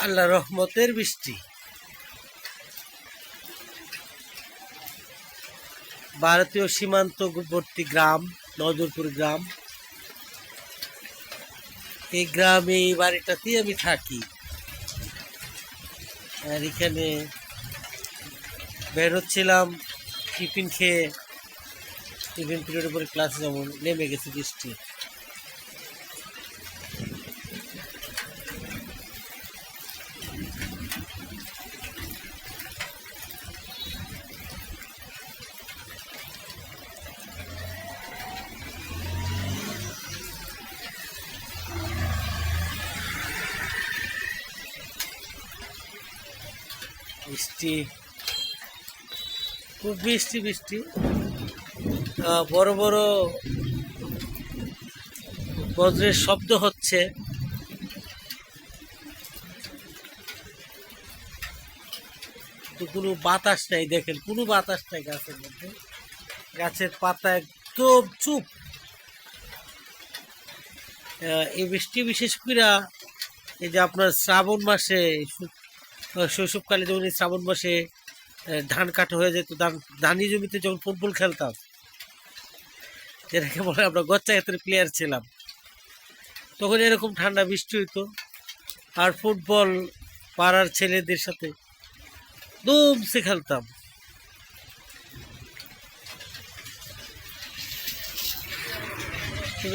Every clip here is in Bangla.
আল্লাহ রহমতের বৃষ্টি। ভারতীয় সীমান্তবর্তী গ্রাম, নজরপুর গ্রাম। এই গ্রামে এই বাড়িটাতেই আমি থাকি। আর এখানে বেরোচ্ছিলাম টিফিন খেয়ে। টিফিন পিরিয়ডের পরে ক্লাসে যেমন নেমে গেছে বৃষ্টি। বৃষ্টি, খুব বৃষ্টি বৃষ্টি। বড় বড় বজ্রের শব্দ হচ্ছে। কোনো বাতাস নাই, দেখেন, কোনো বাতাস নাই গাছের মধ্যে। গাছের পাতা একদম চুপ। এই বৃষ্টি বিশেষ করে এই যে আপনার শ্রাবণ মাসে শৈশবকালে যখন এই শ্রাবণ মাসে ধান কাটা হয়ে যেত, ধান, ধানি জমিতে যখন ফুটবল খেলতাম, যেটাকে বলে আমরা গচ্চা হাতের প্লেয়ার ছিলাম, তখন এরকম ঠান্ডা বৃষ্টি হইতো। আর ফুটবল পাড়ার ছেলেদের সাথে দুমসে খেলতাম।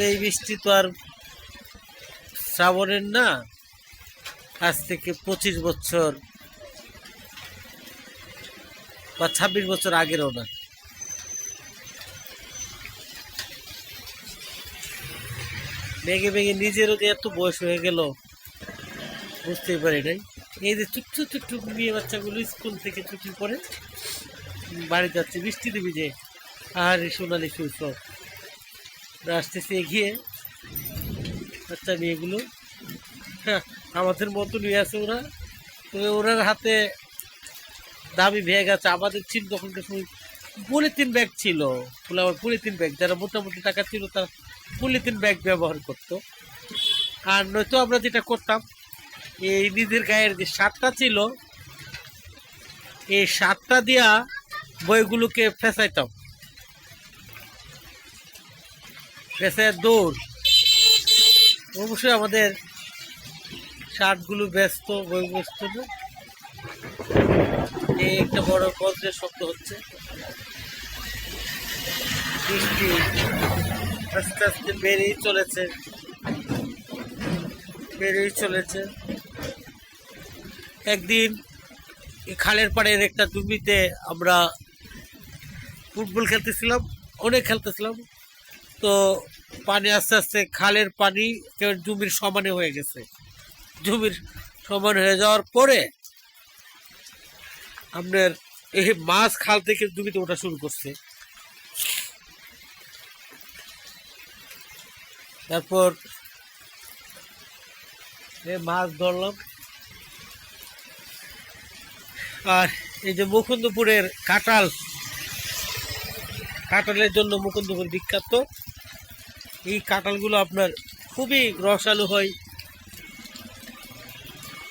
এই বৃষ্টি তো আর শ্রাবণের না আজ থেকে পঁচিশ বছর বা ছাব্বিশ বছর আগেরও না বেগে বেগে নিজেরও যে এত বয়স হয়ে গেল বুঝতেই পারি নাই। এই যে চুপ চুপ মেয়ে বাচ্চাগুলো স্কুল থেকে ছুটি পরে বাড়ি যাচ্ছে বৃষ্টিতে ভিজে আর সোনালি শৈশব। আসতেছে এগিয়ে বাচ্চা মেয়েগুলো হ্যাঁ, আমাদের মতনই আছে ওরা। তবে ওনার হাতে দামি ব্যাগ আছে। আমাদের ছিল তখনকার সময় পলিথিন ব্যাগ ছিল। ফুলাবার পলিথিন ব্যাগ যারা মোটামুটি টাকা ছিল, তারা পলিথিন ব্যাগ ব্যবহার করতো। আর নয়তো আমরা যেটা করতাম, এই নিজের গায়ের যে শার্টটা ছিল, এই শার্টটা দিয়া বইগুলোকে ফেসাইতাম। ফেসায় দৌড়। অবশ্যই আমাদের শার্টগুলো ব্যস্ত, বই ব্যস্ত এই একটা বড় বজ্রের শব্দ হচ্ছে। বৃষ্টি আস্তে আস্তে বেড়েই চলেছে। বেড়েই চলেছে। একদিন খালের পাড়ের একটা জমিতে আমরা ফুটবল খেলতেছিলাম, অনেক খেলতেছিলাম। তো পানি আস্তে আস্তে খালের পানি জমির সমানে হয়ে গেছে। জমির সমান হয়ে যাওয়ার পরে আপনার এই মাছ খাল থেকে জমিতে ওঠা শুরু করছে। তারপর মাছ ধরলাম। আর এই যে মুকুন্দপুরের কাঁঠাল, কাঁঠালের জন্য মুকুন্দপুর বিখ্যাত। এই কাঁঠালগুলো আপনার খুবই রসালো হয়।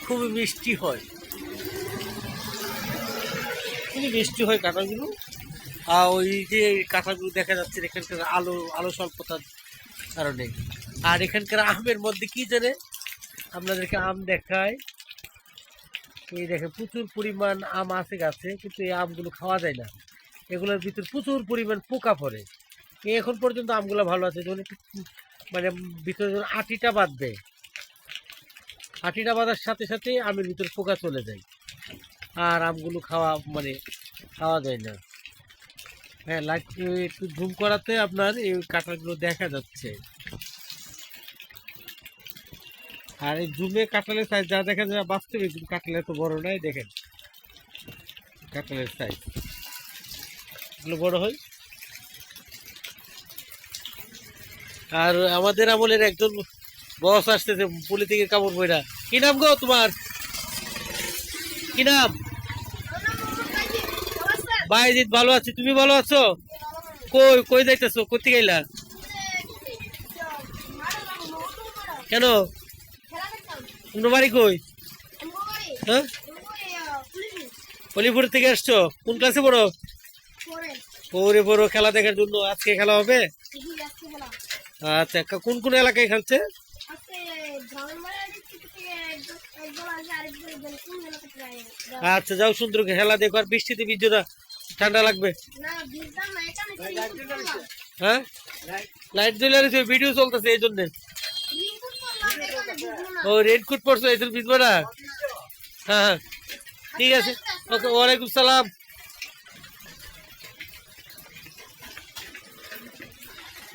খুবই মিষ্টি হয়। খুবই মিষ্টি হয় কাঁঠালগুলো আর ওই যে কাঁঠালগুলো দেখা যাচ্ছে এখানকার আলো আলো স্বল্পতার কারণে। আর এখানকার আমের মধ্যে কি জানে? আপনাদেরকে আম দেখায় এই দেখে প্রচুর পরিমাণ আম আছে গাছে, কিন্তু এই আমগুলো খাওয়া যায় না। এগুলোর ভিতর প্রচুর পরিমাণ পোকা পড়ে। এখন পর্যন্ত আমগুলো ভালো আছে। মানে ভিতরে যখন আটিটা বাঁধবে আটিটা বাঁধার সাথে সাথে আমের ভিতর পোকা চলে যায়। আর আমগুলো খাওয়া মানে খাওয়া যায় না। হ্যাঁ লাইট একটু জুম করাতে আপনার এই কাঁঠালগুলো দেখা যাচ্ছে। আর এই জুমে কাঁঠালের সাইজ যা দেখা যায়, বাস্তবে কিন্তু কাঁঠাল এত বড় নয়, দেখেন। কাঁঠালের সাইজ এগুলো বড় হয়। আর আমাদের আমলের একজন বস আসতেছে, পুলি থেকে কাপড় বইরা কি নাম গো তোমার? কি নাম? বাইজিৎ, ভালো আছি। তুমি ভালো আছো? কই কই যাইতেছো? কোথেকে গেলা কেন? বাড়ি কই? হ্যাঁ? অলিপুর থেকে আসছো? কোন ক্লাসে পড়ো? পৌরে পড়ো খেলা দেখার জন্য আজকে খেলা হবে? আচ্ছা কোন কোন এলাকায় খেলছে? আচ্ছা যাও সুন্দর খেলা দেখো আর বৃষ্টিতে ভিজো ঠান্ডা লাগবে। হ্যাঁ? লাইট জ্বলে রয়েছে ভিডিও চলতেছে এই জন্য। ও রেনকোট পরছো এই জন্য ভিজবে না? হ্যাঁ হ্যাঁ। ঠিক আছে ওকে ওয়ালাইকুম সালাম।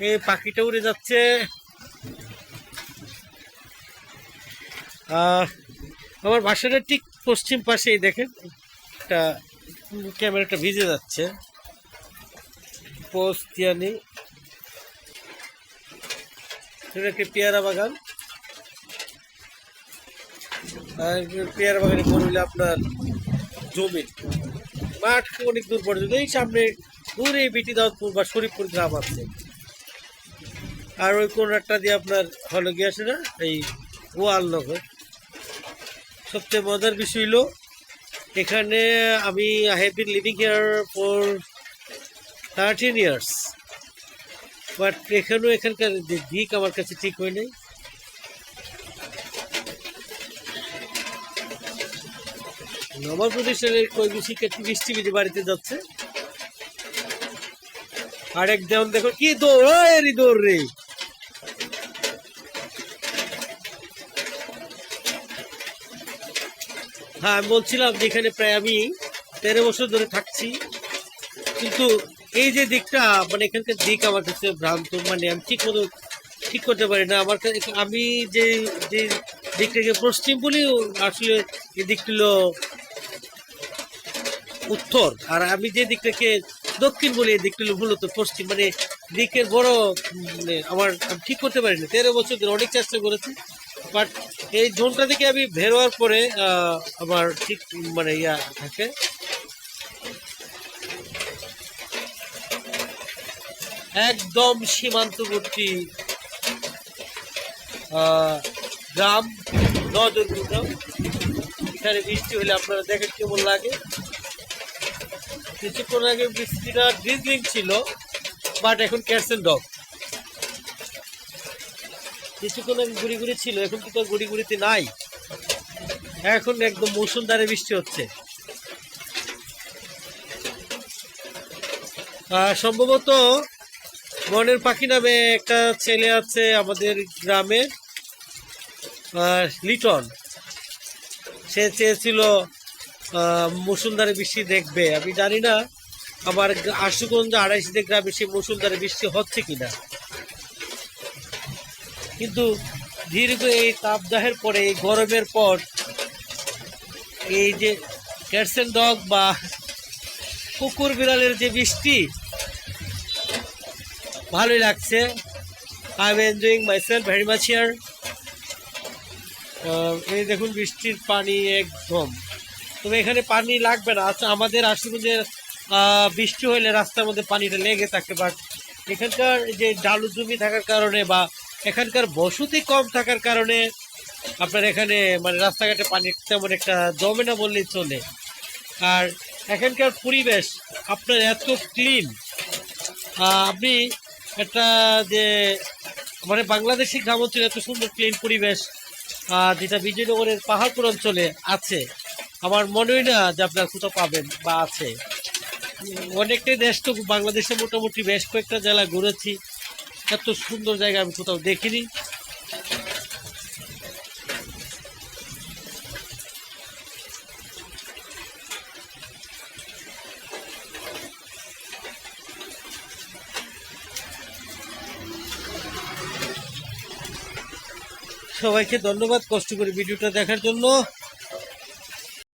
এই পাখিটা উড়ে যাচ্ছে। আহ, আমার বাসাটা ঠিক পশ্চিম পাশেই, দেখেন, একটা ক্যামেরাটা ভিজে যাচ্ছে। পোস্তিয়ানি। এটা একটি পেয়ারা বাগান? আর পেয়ারা বাগানে করলে আপনার জমি। মাঠ অনেক দূর পর্যন্ত, এই সামনে দূরে বিটি দাউদপুর বা শরীফপুর গ্রাম আছে। আর ওই কোনারটা দিয়ে আপনার হলো গিয়েছে না? এই গোয়ালনগর। সবচেয়ে মজার বিষয় হলো, এখানে আমি I have been living here for thirteen years but এখানেও এখানকার যে দিক আমার কাছে ঠিক হয় নাই। আমার প্রতিষ্ঠানের কই শিক্ষার্থী বৃষ্টি বিধি বাড়িতে যাচ্ছে। আর যেমন দেখো, কি দৌড় রে দৌড় রে। হ্যাঁ আমি বলছিলাম যে এখানে প্রায় আমি তেরো বছর ধরে থাকছি। কিন্তু এই যে দিকটা মানে এখানকার দিক আমার কাছে ভ্রান্ত মানে আমি ঠিক মতো ঠিক করতে পারি না। আমার কাছে, আমি যে যে দিকটাকে পশ্চিম বলি, আসলে এই দিকটা হলো উত্তর। আর আমি যে দিকটাকে দক্ষিণ বলি, এই দিকটা হলো মূলত পশ্চিম। মানে দিকের বড় মানে আমার, আমি ঠিক করতে পারি না তেরো বছর ধরে অনেক চেষ্টা করেছি। বাট এই জোনটা থেকে আমি বেরোয়ার পরে আমার ঠিক মানে ইয়া থাকে। একদম সীমান্তবর্তী গ্রাম নজরপুর গ্রাম এখানে বৃষ্টি হলে আপনারা দেখেন কেমন লাগে। কিছুক্ষণ আগে বৃষ্টিটা ড্রিজলিং ছিল বাট এখন ক্যাটসেল ডগ কিছুক্ষণ আগে গুড়ি গুড়ি ছিল, এখন কিন্তু গুড়ি গুড়িতে নাই। এখন একদম মৌসুমদারে বৃষ্টি হচ্ছে। সম্ভবত বনের পাখি নামে একটা ছেলে আছে আমাদের গ্রামে লিটন। সে চেয়েছিল মুসুলধারে বৃষ্টি দেখবে। আমি জানি না আমার আশুগঞ্জ আড়াইশিতে গ্রামে সে মুসুলধারে বৃষ্টি হচ্ছে কিনা। কিন্তু দীর্ঘ এই তাপদাহের পরে, এই গরমের পর, এই যে ক্যাটসেন ডগ বা কুকুর বিড়ালের যে বৃষ্টি ভালোই লাগছে। I am enjoying myself very much here এই দেখুন বৃষ্টির পানি একদম। তবে এখানে পানি লাগবে না। আচ্ছা আমাদের আশেপাশে বৃষ্টি হলে রাস্তার মধ্যে পানিটা লেগে থাকে বাট এখানকার যে ডালু জমি থাকার কারণে বা এখানকার বসতি কম থাকার কারণে আপনার এখানে মানে রাস্তাঘাটে পানি তেমন একটা জমে না বললেই চলে। আর এখানকার পরিবেশ, আপনার এত ক্লিন আপনি একটা যে মানে বাংলাদেশি গ্রাম অঞ্চলে এত সুন্দর ক্লিন পরিবেশ যেটা বিজয়নগরের পাহাড়পুর অঞ্চলে আছে, আমার মনে হয় না যে আপনার কোথাও পাবেন বা আছে। অনেকটাই দেশ তো বাংলাদেশে মোটামুটি বেশ কয়েকটা জেলা ঘুরেছি। এত সুন্দর জায়গা আমি কোথাও দেখিনি। সবাইকে ধন্যবাদ কষ্ট করে ভিডিওটা দেখার জন্য।